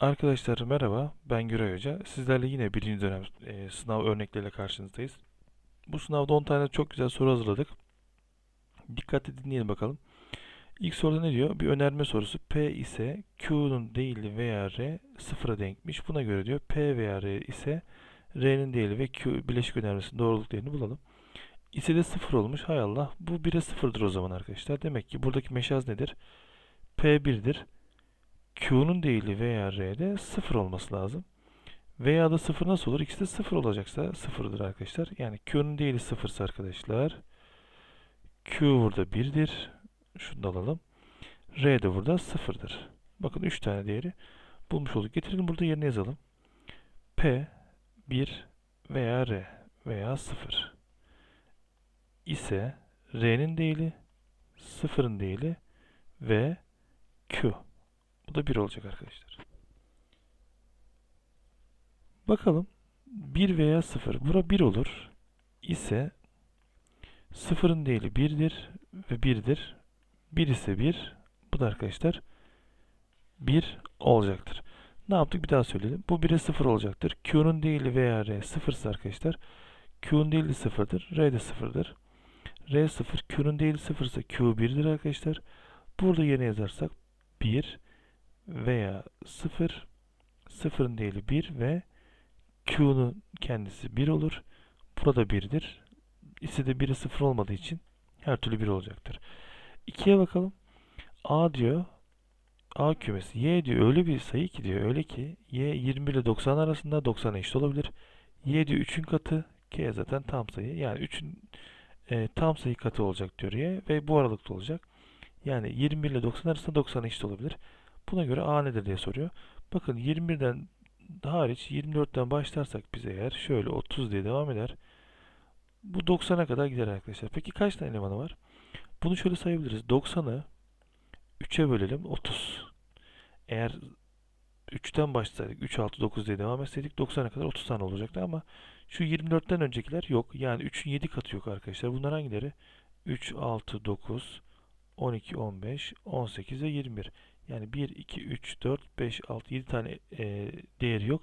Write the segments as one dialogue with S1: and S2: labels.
S1: Arkadaşlar merhaba, ben Güray Hoca. Sizlerle yine birinci dönem e, sınav örnekleriyle karşınızdayız. Bu sınavda 10 tane çok güzel soru hazırladık. Dikkatli dinleyelim bakalım. İlk soruda ne diyor? Bir önerme sorusu. P ise Q'nun değili veya R sıfıra denkmiş. Buna göre diyor P veya R ise R'nin değili ve Q bileşik önermesinin doğruluk değerini bulalım. İse de sıfır olmuş. Hay Allah. Bu 1'e sıfırdır o zaman arkadaşlar. Demek ki buradaki meşaz nedir? P 1'dir. Q'nun değili veya R'de 0 olması lazım. Veya da 0 nasıl olur? İkisi de 0 olacaksa 0'dır arkadaşlar. Yani Q'nun değili 0 ise arkadaşlar. Q burada 1'dir. Şunu da alalım. R de burada 0'dır. Bakın 3 tane değeri bulmuş olduk. Getirelim burada yerine yazalım. P 1 veya R veya 0 ise R'nin değili 0'ın değili ve Q. Bu da 1 olacak arkadaşlar. Bakalım 1 veya 0. Bura 1 olur. ise 0'ın değili 1'dir ve 1'dir. 1 ise 1. Bu da arkadaşlar 1 olacaktır. Ne yaptık? Bir daha söyleyelim. Bu 1'e 0 olacaktır. Q'nun değili veya R 0 ise arkadaşlar Q'nun değili 0'dır. R de 0'dır. R 0. Q'nun değili 0 ise Q 1'dir arkadaşlar. Burada yerine yazarsak 1 veya 0 sıfırın değili 1 ve Q'nun kendisi 1 olur. Burada 1'dir. İse de 1'i 0 olmadığı için her türlü 1 olacaktır. 2'ye bakalım. A diyor A kümesi. Y diyor öyle bir sayı ki diyor öyle ki Y 21 ile 90 arasında 90'a eşit olabilir. Y diyor 3'ün katı K zaten tam sayı. Yani 3'ün e, tam sayı katı olacak diyor Y ve bu aralıkta olacak. Yani 21 ile 90 arasında 90'a eşit olabilir. Buna göre A nedir diye soruyor. Bakın 21'den hariç 24'ten başlarsak biz eğer şöyle 30 diye devam eder. Bu 90'a kadar gider arkadaşlar. Peki kaç tane elemanı var? Bunu şöyle sayabiliriz. 90'ı 3'e bölelim 30. Eğer 3'ten başlasaydık 3, 6, 9 diye devam etseydik 90'a kadar 30 tane olacaktı ama şu 24'ten öncekiler yok. Yani 3'ün 7 katı yok arkadaşlar. Bunlar hangileri? 3, 6, 9, 12, 15, 18 ve 21. Yani 1, 2, 3, 4, 5, 6, 7 tane e, değeri yok.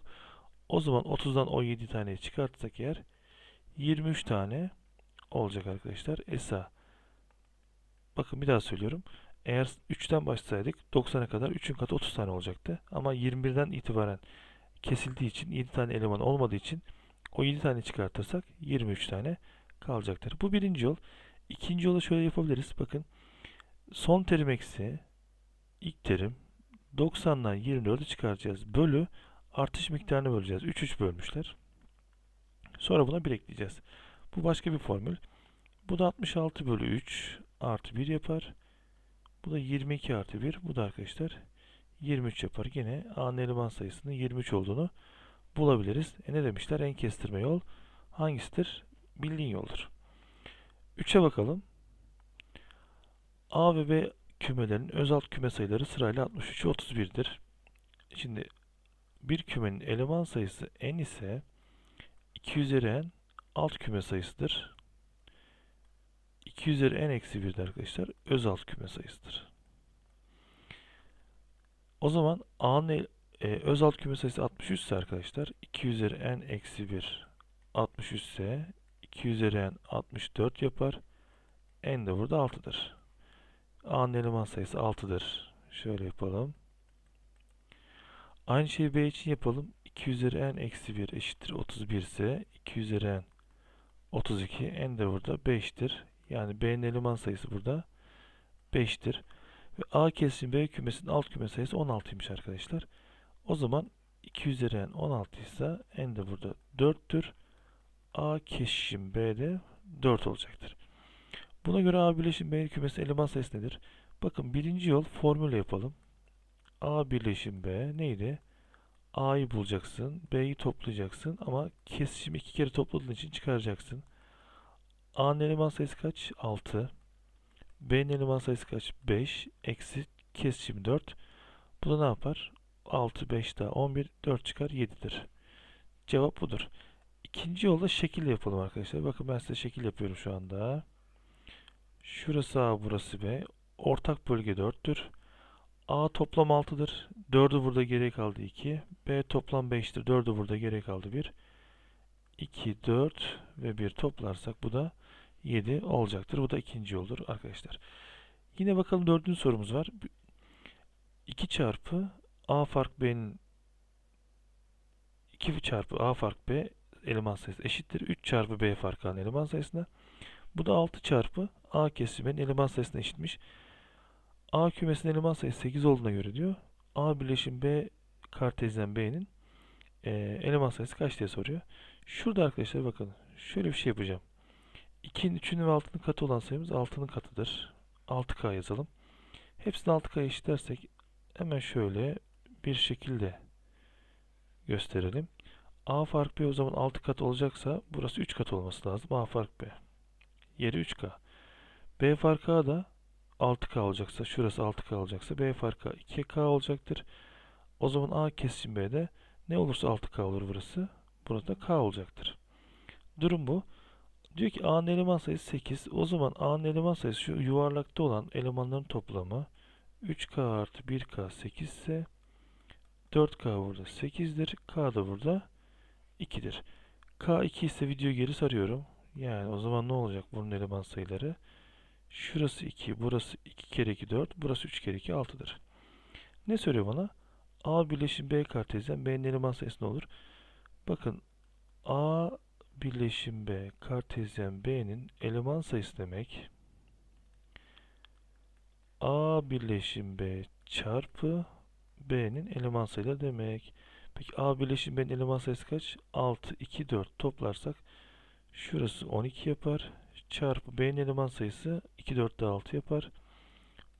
S1: O zaman 30'dan o 7 taneyi çıkartsak eğer 23 tane olacak arkadaşlar. ESA. Bakın bir daha söylüyorum. Eğer 3'ten başlasaydık 90'a kadar 3'ün katı 30 tane olacaktı. Ama 21'den itibaren kesildiği için 7 tane eleman olmadığı için o 7 tane çıkartırsak 23 tane kalacaktır. Bu birinci yol. İkinci yola şöyle yapabiliriz. Bakın son terim eksi ilk terim 90'dan 24'ü çıkaracağız. Bölü artış miktarını böleceğiz. 3 3 bölmüşler. Sonra buna 1 ekleyeceğiz. Bu başka bir formül. Bu da 66 bölü 3 artı 1 yapar. Bu da 22 artı 1. Bu da arkadaşlar 23 yapar. Yine A'nın eleman sayısının 23 olduğunu bulabiliriz. E ne demişler? En kestirme yol hangisidir? Bildiğin yoldur. 3'e bakalım. A ve B kümelerin özalt küme sayıları sırayla 63 ve 31'dir. Şimdi bir kümenin eleman sayısı n ise 2 üzeri n alt küme sayısıdır. 2 üzeri n eksi 1 de arkadaşlar özalt küme sayısıdır. O zaman A'nın e, özalt küme sayısı 63 ise arkadaşlar 2 üzeri n eksi 1 63 ise 2 üzeri n 64 yapar. n de burada 6'dır. A'nın eleman sayısı 6'dır. Şöyle yapalım. Aynı şeyi B için yapalım. 2 üzeri n eksi 1 eşittir 31 ise 2 üzeri n 32. n de burada 5'tir. Yani B'nin eleman sayısı burada 5'tir. Ve A kesim B kümesinin alt küme sayısı 16'ymış arkadaşlar. O zaman 2 üzeri n 16 ise n de burada 4'tür. A kesim B'de 4 olacaktır. Buna göre A birleşim B kümesi eleman sayısı nedir? Bakın birinci yol formüle yapalım. A birleşim B neydi? A'yı bulacaksın, B'yi toplayacaksın ama kesişim iki kere topladığın için çıkaracaksın. A'nın eleman sayısı kaç? 6. B'nin eleman sayısı kaç? 5. Eksi kesişim 4. Bu da ne yapar? 6, 5 daha 11, 4 çıkar 7'dir. Cevap budur. İkinci yolda şekil yapalım arkadaşlar. Bakın ben size şekil yapıyorum şu anda. Şurası A, burası B. Ortak bölge 4'tür. A toplam 6'dır. 4'ü burada geriye kaldı 2. B toplam 5'tir. 4'ü burada geriye kaldı 1. 2, 4 ve 1 toplarsak bu da 7 olacaktır. Bu da ikinci olur arkadaşlar. Yine bakalım dördüncü sorumuz var. 2 çarpı A fark B'nin 2 çarpı A fark B eleman sayısı eşittir. 3 çarpı B fark A'nın eleman sayısına. Bu da 6 çarpı A kesimenin eleman sayısına eşitmiş. A kümesinin eleman sayısı 8 olduğuna göre diyor. A birleşim B kartezyen B'nin e, eleman sayısı kaç diye soruyor. Şurada arkadaşlar bakın şöyle bir şey yapacağım. 2'nin 3'ünün ve 6'nın katı olan sayımız 6'nın katıdır. 6K yazalım. Hepsini 6K'ya eşitlersek hemen şöyle bir şekilde gösterelim. A fark B o zaman 6 kat olacaksa burası 3 kat olması lazım. A fark B. Yeri 3K. B fark A da 6K olacaksa şurası 6K olacaksa B fark A 2K olacaktır. O zaman A kesişim B'de ne olursa 6K olur burası. Burası da K olacaktır. Durum bu. Diyor ki A'nın eleman sayısı 8. O zaman A'nın eleman sayısı şu yuvarlakta olan elemanların toplamı 3K artı 1K 8 ise 4K burada 8'dir. K da burada 2'dir. K 2 ise videoyu geri sarıyorum. Yani o zaman ne olacak bunun eleman sayıları? Şurası 2, burası 2 kere 2 4, burası 3 kere 2 6'dır. Ne söylüyor bana? A birleşim B kartezyen B'nin eleman sayısı ne olur? Bakın A birleşim B kartezyen B'nin eleman sayısı demek A birleşim B çarpı B'nin eleman sayıları demek. Peki A birleşim B'nin eleman sayısı kaç? 6, 2, 4 toplarsak şurası 12 yapar. Çarpı B'nin eleman sayısı 2, 4 daha 6 yapar.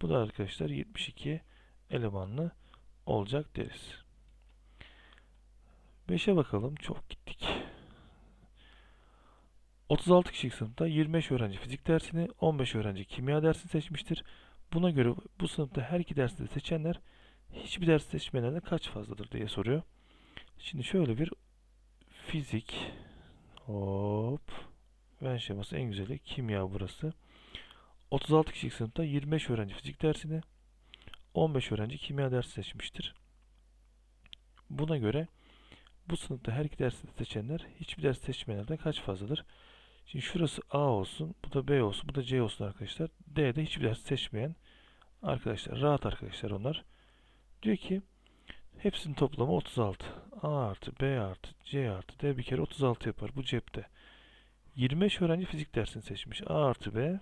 S1: Bu da arkadaşlar 72 elemanlı olacak deriz. 5'e bakalım. Çok gittik. 36 kişilik sınıfta 25 öğrenci fizik dersini, 15 öğrenci kimya dersini seçmiştir. Buna göre bu sınıfta her iki dersi de seçenler hiçbir ders seçmeyenlerden kaç fazladır diye soruyor. Şimdi şöyle bir fizik hop Venn şeması en güzeli kimya burası. 36 kişilik sınıfta 25 öğrenci fizik dersini 15 öğrenci kimya dersi seçmiştir. Buna göre bu sınıfta her iki dersi de seçenler hiçbir ders seçmeyenlerden kaç fazladır? Şimdi şurası A olsun, bu da B olsun, bu da C olsun arkadaşlar. D'de hiçbir ders seçmeyen arkadaşlar. Rahat arkadaşlar onlar. Diyor ki hepsinin toplamı 36. A artı B artı C artı D bir kere 36 yapar bu cepte. 25 öğrenci fizik dersini seçmiş. A artı B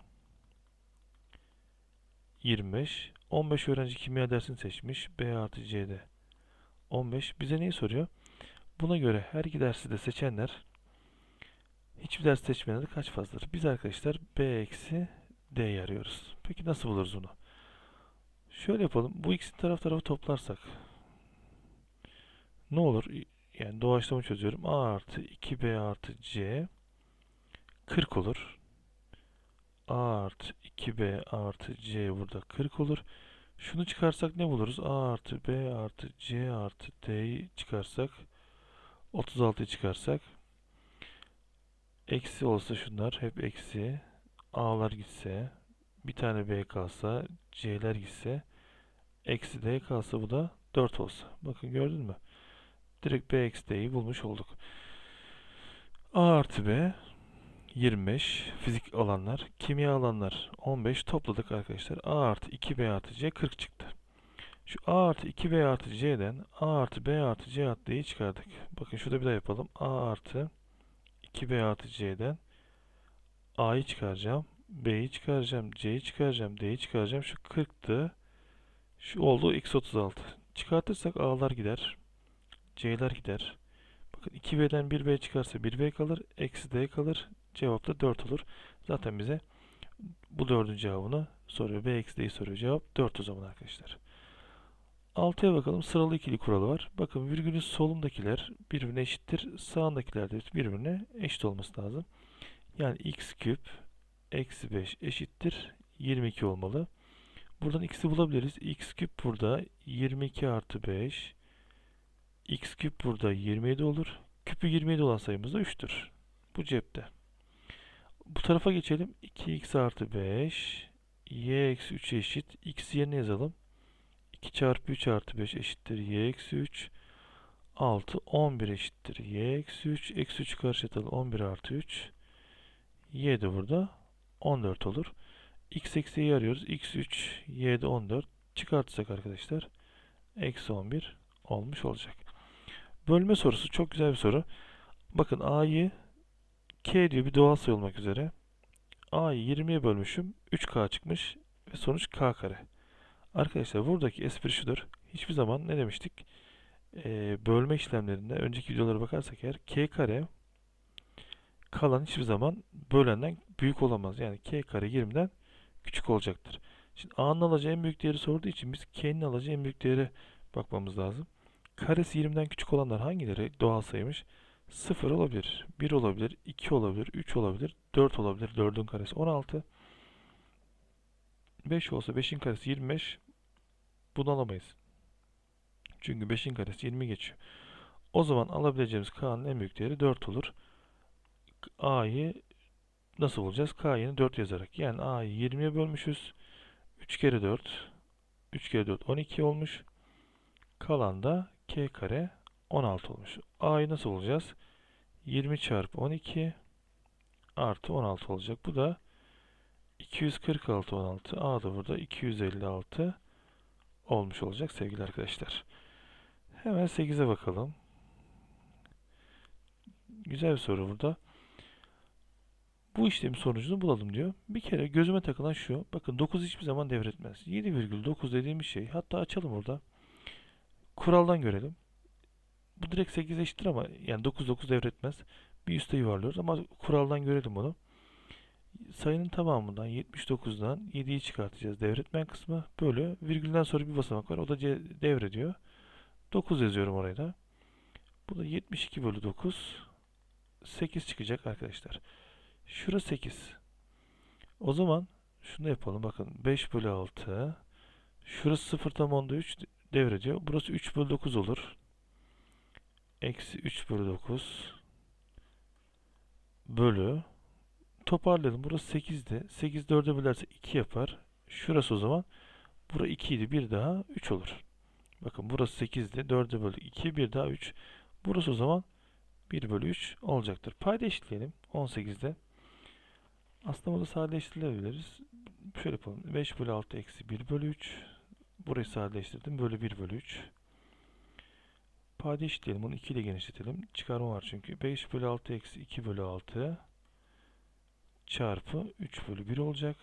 S1: 25. 15 öğrenci kimya dersini seçmiş. B artı C'de 15. Bize neyi soruyor? Buna göre her iki dersi de seçenler hiçbir ders seçmeyenler kaç fazladır? Biz arkadaşlar B eksi D'yi arıyoruz. Peki nasıl buluruz bunu? Şöyle yapalım. Bu ikisini taraf tarafa toplarsak ne olur? Yani doğaçlama çözüyorum. A artı 2B artı C 40 olur. A artı 2B artı C burada 40 olur. Şunu çıkarsak ne buluruz? A artı B artı C artı D'yi çıkarsak 36'yı çıkarsak eksi olsa şunlar hep eksi A'lar gitse bir tane B kalsa C'ler gitse eksi D kalsa bu da 4 olsa. Bakın gördün mü? Direkt B eksi D'yi bulmuş olduk. A artı B 25 fizik alanlar, kimya alanlar 15 topladık arkadaşlar. A artı 2B artı C 40 çıktı. Şu A artı 2B artı C'den A artı B artı C artı D'yi çıkardık. Bakın şurada bir daha yapalım. A artı 2B artı C'den A'yı çıkaracağım. B'yi çıkaracağım. C'yi çıkaracağım. D'yi çıkaracağım. Şu 40'tı. Şu oldu x36. Çıkartırsak A'lar gider. C'ler gider. Bakın 2B'den 1B çıkarsa 1B kalır. Eksi D kalır. Cevap da 4 olur. Zaten bize bu dördün cevabını soruyor. B eksi D'yi soruyor. Cevap 4 o zaman arkadaşlar. 6'ya bakalım. Sıralı ikili kuralı var. Bakın virgülün solundakiler birbirine eşittir. Sağındakiler de birbirine eşit olması lazım. Yani x küp eksi 5 eşittir. 22 olmalı. Buradan x'i bulabiliriz. x küp burada 22 artı 5. x küp burada 27 olur. Küpü 27 olan sayımız da 3'tür. Bu cepte. Bu tarafa geçelim. 2x artı 5 y eksi 3 eşit. x yerine yazalım. 2 çarpı 3 artı 5 eşittir y eksi 3. 6, 11 eşittir y eksi 3. Eksi 3 karşılatalım. 11 artı 3. y de burada 14 olur. x eksi y'yi arıyoruz. x 3, y de 14. Çıkartırsak arkadaşlar eksi 11 olmuş olacak. Bölme sorusu çok güzel bir soru. Bakın a'yı k diyor bir doğal sayı olmak üzere. a'yı 20'ye bölmüşüm. 3k çıkmış ve sonuç k kare. Arkadaşlar buradaki espri şudur. Hiçbir zaman ne demiştik? Ee, bölme işlemlerinde önceki videolara bakarsak eğer k kare kalan hiçbir zaman bölenden büyük olamaz. Yani k kare 20'den küçük olacaktır. Şimdi a'nın alacağı en büyük değeri sorduğu için biz k'nin alacağı en büyük değere bakmamız lazım. Karesi 20'den küçük olanlar hangileri doğal sayıymış? 0 olabilir, 1 olabilir, 2 olabilir, 3 olabilir, 4 olabilir. 4'ün karesi 16. 5 olsa 5'in karesi 25. Bunu alamayız. Çünkü 5'in karesi 20 geçiyor. O zaman alabileceğimiz k'nın en büyük değeri 4 olur. a'yı nasıl bulacağız? k'yı 4 yazarak. Yani a'yı 20'ye bölmüşüz. 3 kere 4. 3 kere 4 12 olmuş. Kalan da k kare 16 olmuş. a'yı nasıl bulacağız? 20 çarpı 12 artı 16 olacak. Bu da 246 16. A da burada 256 olmuş olacak sevgili arkadaşlar. Hemen 8'e bakalım. Güzel bir soru burada. Bu işlemin sonucunu bulalım diyor. Bir kere gözüme takılan şu. Bakın 9 hiçbir zaman devretmez. 7,9 dediğimiz şey. Hatta açalım orada. Kuraldan görelim. Bu direkt 8 eşittir ama yani 9 9 devretmez. Bir üste yuvarlıyoruz ama kuraldan görelim bunu. Sayının tamamından 79'dan 7'yi çıkartacağız. Devretmen kısmı bölü. Virgülden sonra bir basamak var. O da C devrediyor. 9 yazıyorum oraya da. Bu da 72 bölü 9. 8 çıkacak arkadaşlar. Şurası 8. O zaman şunu yapalım. Bakın 5 bölü 6. Şurası 0 tam onda 3 devrediyor. Burası 3 bölü 9 olur. Eksi 3 bölü 9 bölü toparlayalım. Burası 8'di. 8 4'e bölerse 2 yapar. Şurası o zaman bura 2 idi. Bir daha 3 olur. Bakın burası 8'di. 4'e böldük 2. Bir daha 3. Burası o zaman 1 bölü 3 olacaktır. Payda eşitleyelim. 18'de. Aslında burada sadeleştirilebiliriz. Şöyle yapalım. 5 bölü 6 eksi 1 bölü 3. Burayı sadeleştirdim. Bölü 1 bölü 3. Payda eşitleyelim. Bunu 2 ile genişletelim. Çıkarma var çünkü. 5 bölü 6 eksi 2 bölü 6 çarpı 3 bölü 1 olacak.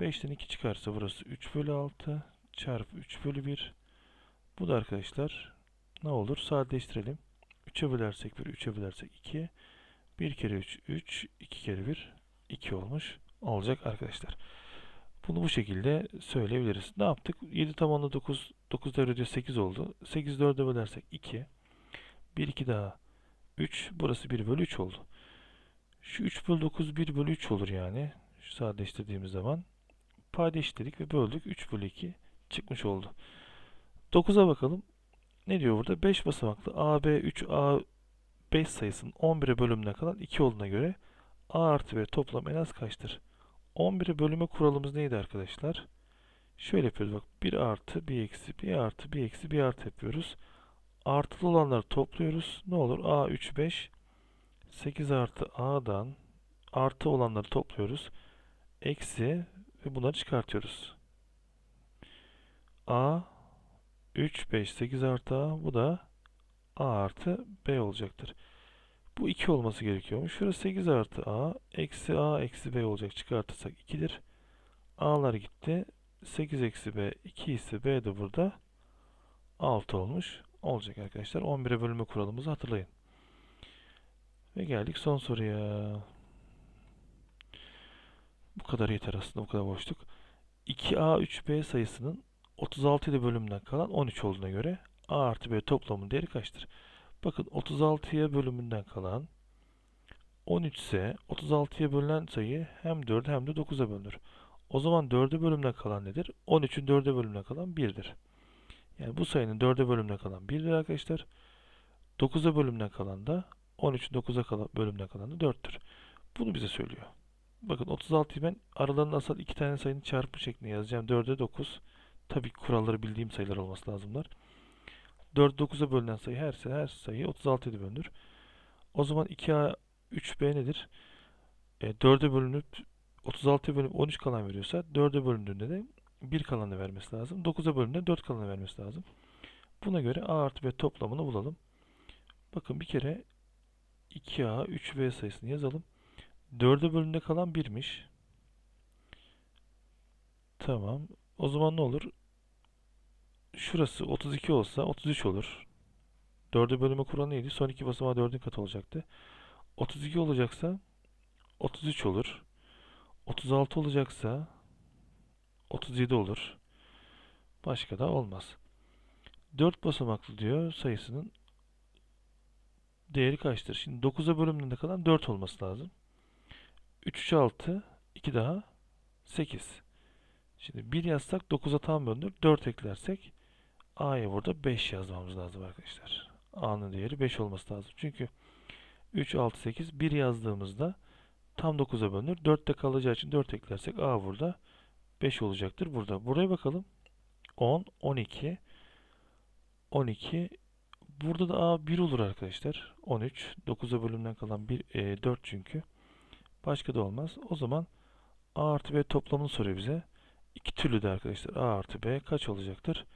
S1: 5'ten 2 çıkarsa burası 3 bölü 6 çarpı 3 bölü 1. Bu da arkadaşlar ne olur? Sadeleştirelim. 3'e bölersek 1, 3'e bölersek 2. 1 kere 3, 3. 2 kere 1, 2 olmuş olacak arkadaşlar. Bunu bu şekilde söyleyebiliriz. Ne yaptık? 7 tabanlı 9, 9 devrediyor 8 oldu. 8 4'e bölersek 2. 1, 2 daha 3. Burası 1 bölü 3 oldu. Şu 3 bölü 9 1 bölü 3 olur yani. Şu sadeleştirdiğimiz zaman. Payda eşitledik ve böldük. 3 bölü 2 çıkmış oldu. 9'a bakalım. Ne diyor burada? 5 basamaklı AB 3 A 5 sayısının 11'e bölümüne kalan 2 olduğuna göre A artı B toplam en az kaçtır? 11'e bölüme kuralımız neydi arkadaşlar? Şöyle yapıyoruz bak. 1 artı 1 eksi 1 artı 1 eksi 1 artı yapıyoruz. Artılı olanları topluyoruz. Ne olur? A 3 5 8 artı A'dan artı olanları topluyoruz. Eksi ve bunları çıkartıyoruz. A 3, 5, 8 artı A bu da A artı B olacaktır. Bu 2 olması gerekiyormuş. Şurası 8 artı A eksi A eksi B olacak. Çıkartırsak 2'dir. A'lar gitti. 8 eksi B 2 ise B de burada 6 olmuş olacak arkadaşlar. 11'e bölme kuralımızı hatırlayın. Ve geldik son soruya. Bu kadar yeter aslında bu kadar boşluk. 2A 3B sayısının 36 ile bölümünden kalan 13 olduğuna göre A artı B toplamının değeri kaçtır? Bakın 36'ya bölümünden kalan 13 ise 36'ya bölünen sayı hem 4'e hem de 9'a bölünür. O zaman 4'e bölümünden kalan nedir? 13'ün 4'e bölümünden kalan 1'dir. Yani bu sayının 4'e bölümünden kalan 1'dir arkadaşlar. 9'a bölümünden kalan da 13'ün 9'a kalan, bölümünden kalan da 4'tür. Bunu bize söylüyor. Bakın 36'yı ben aralarında asal iki tane sayının çarpımı şeklinde yazacağım. 4'e 9 Tabii kuralları bildiğim sayılar olması lazımlar. 4 9'a bölünen sayı her, sayı- her sayı 36 ile bölünür. O zaman 2A 3B nedir? E, 4'e bölünüp 36'ya bölünüp 13 kalan veriyorsa 4'e bölündüğünde de 1 kalanı vermesi lazım. 9'a bölündüğünde 4 kalanı vermesi lazım. Buna göre A artı B toplamını bulalım. Bakın bir kere 2A 3B sayısını yazalım. 4'e bölündüğünde kalan 1'miş. Tamam. O zaman ne olur? Şurası 32 olsa 33 olur. 4'e bölüme kuralı neydi? Son iki basamağı 4'ün katı olacaktı. 32 olacaksa 33 olur. 36 olacaksa 37 olur. Başka da olmaz. 4 basamaklı diyor sayısının değeri kaçtır? Şimdi 9'a bölümünde kalan 4 olması lazım. 3 3 6 2 daha 8. Şimdi 1 yazsak 9'a tam bölünür. 4 eklersek A'ya burada 5 yazmamız lazım arkadaşlar. A'nın değeri 5 olması lazım. Çünkü 3, 6, 8 1 yazdığımızda tam 9'a bölünür. 4'te kalacağı için 4 eklersek A burada 5 olacaktır. Burada. Buraya bakalım. 10, 12, 12. Burada da A 1 olur arkadaşlar. 13. 9'a bölümden kalan 1, e, 4 çünkü. Başka da olmaz. O zaman A artı B toplamını soruyor bize. İki türlü de arkadaşlar. A artı B kaç olacaktır?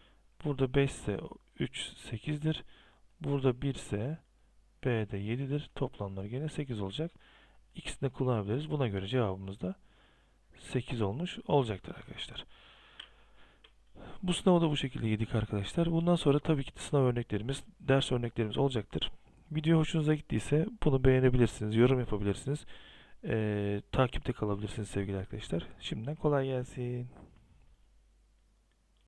S1: Burada 5 ise 3 8'dir. Burada 1 ise B de 7'dir. Toplamları gene 8 olacak. İkisini de kullanabiliriz. Buna göre cevabımız da 8 olmuş olacaktır arkadaşlar. Bu sınavı da bu şekilde yedik arkadaşlar. Bundan sonra tabii ki sınav örneklerimiz, ders örneklerimiz olacaktır. Video hoşunuza gittiyse bunu beğenebilirsiniz, yorum yapabilirsiniz. Ee, takipte kalabilirsiniz sevgili arkadaşlar. Şimdiden kolay gelsin.